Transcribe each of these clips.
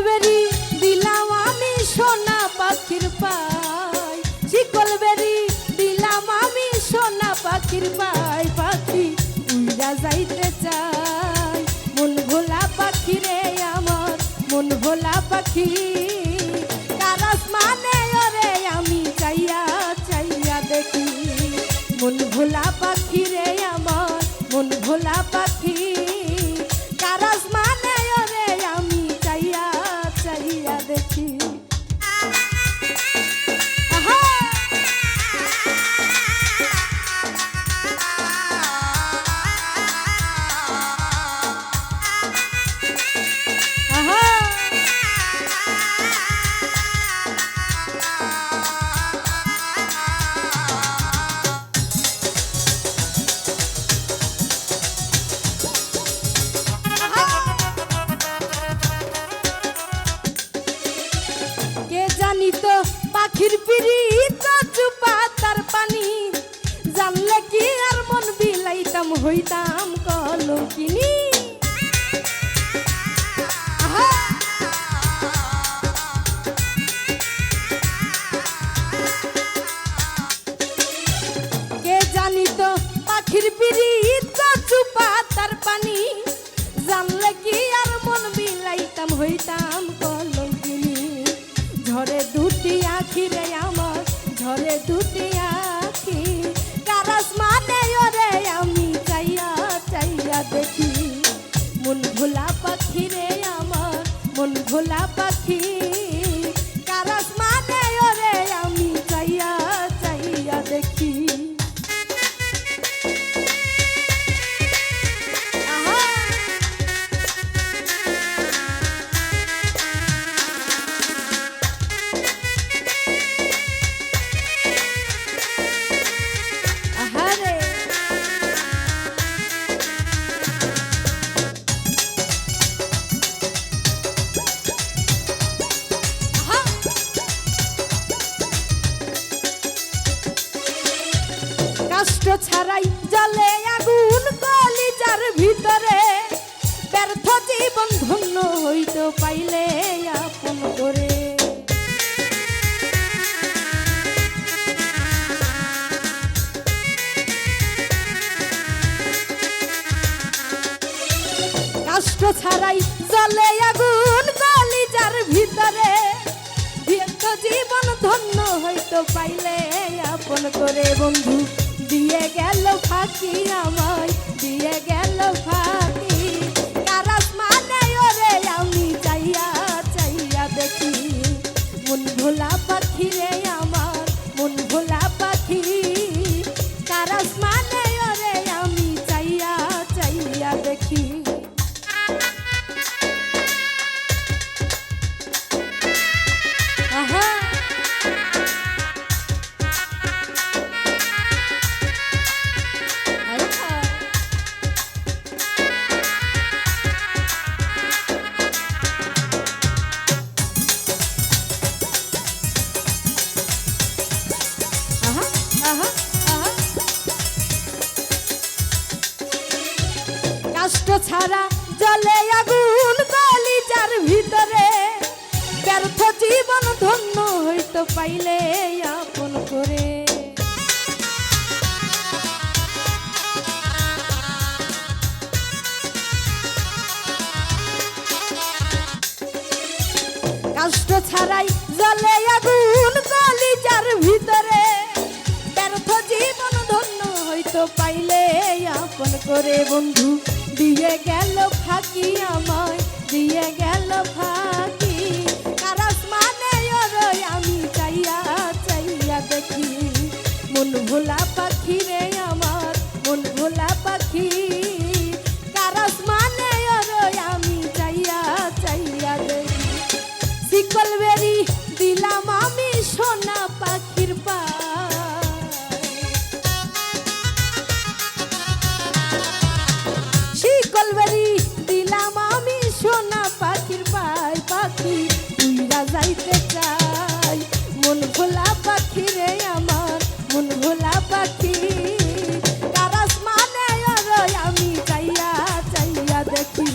শিকলবেরি দিলাম আমি সোনা পাখির পাই। শিকলবেরি দিলাম আমি সোনা পাখির পাই। পাখি উইরা যাইতে চাই মন ভোলা পাখি রে আমার, মন ভোলা পাখি। তার আসমানে ওরে আমি চাইয়া চাইয়া দেখি। মন ভোলা পাখি রে আমার, মন ভোলা পাখি। হইতাম কলকিনি আহা! কে জানি তো পানি? আর বিলাইতাম, হইতাম কলঙ্কিনি। ঝরে দুটি আখি রে আমার ঝরে দুটি কষ্ট ছাড়াই জলে আগুন কলিজার ভিতরে। ব্যর্থ জীবন ধন্য হইত পাইলে আপন করে। কষ্ট ছাড়াই জলে আগুন কলিজার ভিতরে। জীবন ধন্য হইতো পাইলে আপন করে বন্ধু। ফাঁকি আমায় দিয়ে গেল ফাঁকি কারাস মানে ওরে আমি চাইয়া চাইয়া দেখি। মন ভোলা পাখি রে আমার ছাড়া জলে আগুন কলিজার ভিতরে। ব্যর্থ জীবন ধন্য হইতো পাইলে আপন করে। কষ্ট ছাড়াই জলে আগুন কলিজার ভিতরে। ব্যর্থ জীবন ধন্য হইতো পাইলে আপন করে বন্ধু। দিয়ে গেল ফাঁকি আমায় দিয়ে গেল ফাঁকি। যাইতে চাই। মন ভোলা পাখি রে আমার, মন ভোলা পাখি। কারাস মানে আমি চাইয়া চাইয়া দেখি।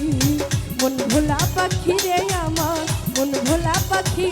মন ভোলা পাখি রে আমার, মন ভোলা পাখি।